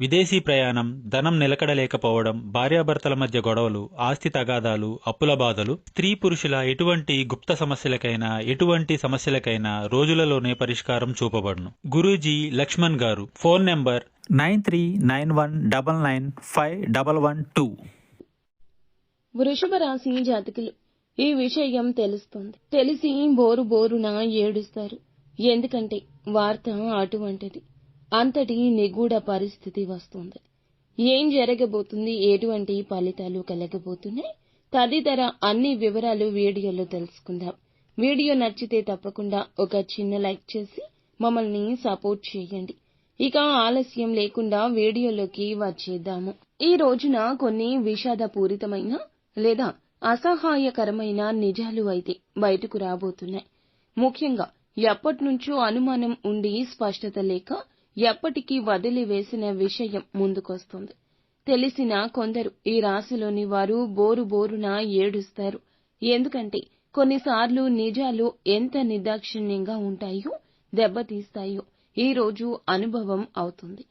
విదేశీ ప్రయాణం ధనం నిలకడలేకపోవడం భార్యాభర్తల మధ్య గొడవలు ఆస్తి తగాదాలు అప్పుల బాధలు స్త్రీ పురుషుల ఎటువంటి గుప్త సమస్యలకైనా ఎటువంటి సమస్యలకైనా రోజులలోనే పరిష్కారం చూపబడును. గురూజీ లక్ష్మణ్ గారు phone number nine three nine one double nine five double one two. వృషభ రాశి జాతకులు ఈ విషయం తెలుస్తుంది. తెలిసి బోరు బోరున ఏడుస్తారు. ఎందుకంటే వార్త అటువంటిది. అంతటి నిగూఢ పరిస్థితి వస్తుంది. ఏం జరగబోతుంది? ఎటువంటి ఫలితాలు కలగబోతున్నాయి? తదితర అన్ని వివరాలు వీడియోలో తెలుసుకుందాం. వీడియో నచ్చితే తప్పకుండా ఒక చిన్న లైక్ చేసి మమ్మల్ని సపోర్ట్ చేయండి. ఇక ఆలస్యం లేకుండా వీడియోలోకి వచ్చేద్దాము. ఈ రోజున కొన్ని విషాదపూరితమైన లేదా అసహాయకరమైన నిజాలు అయితే బయటకు రాబోతున్నాయి. ముఖ్యంగా ఎప్పటినుంచో అనుమానం ఉండి స్పష్టత లేక ఎప్పటికీ వదిలివేసిన విషయం ముందుకొస్తుంది. తెలిసిన కొందరు ఈ రాశిలోని వారు బోరు బోరున ఏడుస్తారు. ఎందుకంటే కొన్నిసార్లు నిజాలు ఎంత నిర్దాక్షిణ్యంగా ఉంటాయో దెబ్బతీస్తాయో ఈ రోజు అనుభవం అవుతుంది.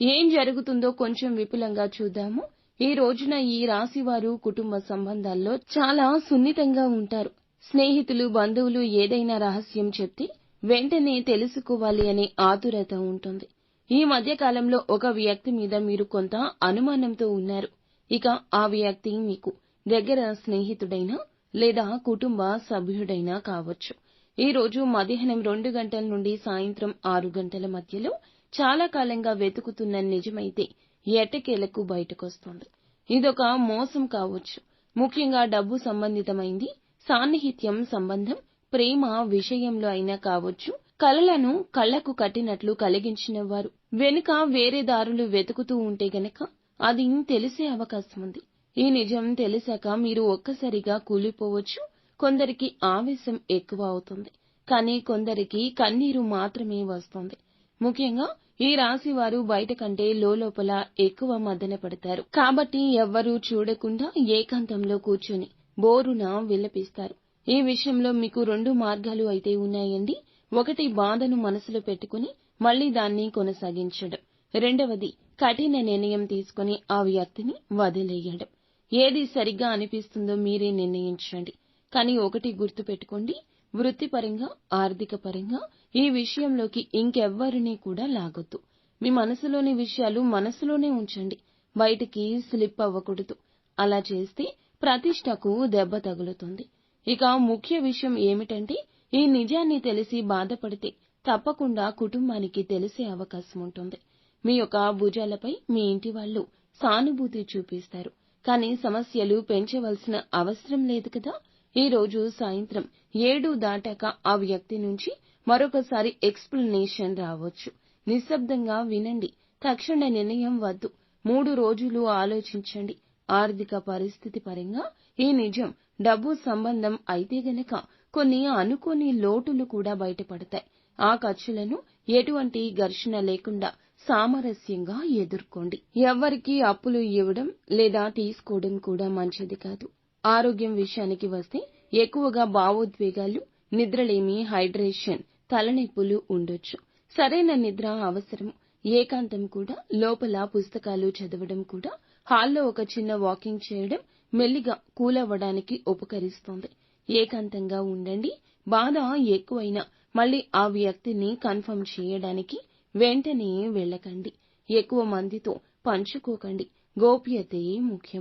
ఏం జరుగుతుందో కొంచెం విపులంగా చూద్దాము. ఈ రోజున ఈ రాశి వారు కుటుంబ సంబంధాల్లో చాలా సున్నితంగా ఉంటారు. స్నేహితులు బంధువులు ఏదైనా రహస్యం చెప్తే వెంటనే తెలుసుకోవాలి అనే ఆతురత ఉంటుంది. ఈ మధ్య కాలంలో ఒక వ్యక్తి మీద మీరు కొంత అనుమానంతో ఉన్నారు. ఇక ఆ వ్యక్తి మీకు దగ్గర స్నేహితుడైనా లేదా కుటుంబ సభ్యుడైనా కావచ్చు. ఈ రోజు మధ్యాహ్నం రెండు గంటల నుండి సాయంత్రం ఆరు గంటల మధ్యలో చాలా కాలంగా వెతుకుతున్న నిజమైతే ఎట్టకేలకు బయటకొస్తుంది? ఇదొక మోసం కావచ్చు. ముఖ్యంగా డబ్బు సంబంధితమైంది సాన్నిహిత్యం సంబంధం ప్రేమ విషయంలో అయినా కావచ్చు కలలను కళ్ళకు కట్టినట్లు కలిగించినవారు. వెనుక వేరే దారులు వెతుకుతూ ఉంటే గనక అది తెలిసే అవకాశం ఉంది ఈ నిజం తెలిసాక మీరు ఒక్కసారిగా కూలిపోవచ్చు కొందరికి ఆవేశం ఎక్కువ అవుతుంది. కానీ కొందరికి కన్నీరు మాత్రమే వస్తుంది. ముఖ్యంగా ఈ రాశి వారు బయట కంటే లోపల ఎక్కువ మదన పడతారు. కాబట్టి ఎవ్వరూ చూడకుండా ఏకాంతంలో కూర్చొని బోరున విలపిస్తారు. ఈ విషయంలో మీకు రెండు మార్గాలు అయితే ఉన్నాయండి. ఒకటి బాధను మనసులో పెట్టుకుని మళ్ళీ దాన్ని కొనసాగించడం. రెండవది కఠిన నిర్ణయం తీసుకుని ఆ వ్యక్తిని వదిలేయడం. ఏది సరిగ్గా అనిపిస్తుందో మీరే నిర్ణయించండి. కానీ ఒకటి గుర్తు పెట్టుకోండి వృత్తిపరంగా ఆర్థిక పరంగా ఈ విషయంలోకి ఇంకెవ్వరినీ కూడా లాగొద్దు. మీ మనసులోని విషయాలు మనసులోనే ఉంచండి. బయటికి స్లిప్ అవ్వకూడదు. అలా చేస్తే ప్రతిష్టకు దెబ్బ తగులుతుంది. ఇక ముఖ్య విషయం ఏమిటంటే ఈ నిజాన్ని తెలిసి బాధపడితే తప్పకుండా కుటుంబానికి తెలిసే అవకాశం ఉంటుంది. మీ యొక్క భుజాలపై మీ ఇంటి వాళ్ళు సానుభూతి చూపిస్తారు. కానీ సమస్యలు పెంచవలసిన అవసరం లేదు కదా? ఈ రోజు సాయంత్రం ఏడు దాటాక ఆ వ్యక్తి నుంచి మరొకసారి ఎక్స్ప్లెనేషన్ రావచ్చు. నిశ్శబ్దంగా వినండి. తక్షణ నిర్ణయం వద్దు. మూడు రోజులు ఆలోచించండి. ఆర్థిక పరిస్థితి పరంగా ఈ నిజం డబ్బు సంబంధం అయితే గనక కొన్ని అనుకోని లోటులు కూడా బయటపడతాయి. ఆ ఖర్చులను ఎటువంటి ఘర్షణ లేకుండా సామరస్యంగా ఎదుర్కోండి. ఎవ్వరికీ అప్పులు ఇవ్వడం లేదా తీసుకోవడం కూడా మంచిది కాదు. ఆరోగ్యం విషయానికి వస్తే ఎక్కువగా భావోద్వేగాలు నిద్రలేమి హైడ్రేషన్ తలనొప్పులు ఉండొచ్చు. సరైన నిద్ర అవసరం. ఏకాంతం కూడా లోపల పుస్తకాలు చదవడం కూడా హాల్లో ఒక చిన్న వాకింగ్ చేయడం మెల్లిగా కూలవ్వడానికి ఉపకరిస్తుంది. ఏకాంతంగా ఉండండి. బాధ ఎక్కువైనా మళ్ళీ ఆ వ్యక్తిని కన్ఫర్మ్ చేయడానికి వెంటనే వెళ్ళకండి. ఎక్కువ మందితో పంచుకోకండి. గోప్యతే ముఖ్యం.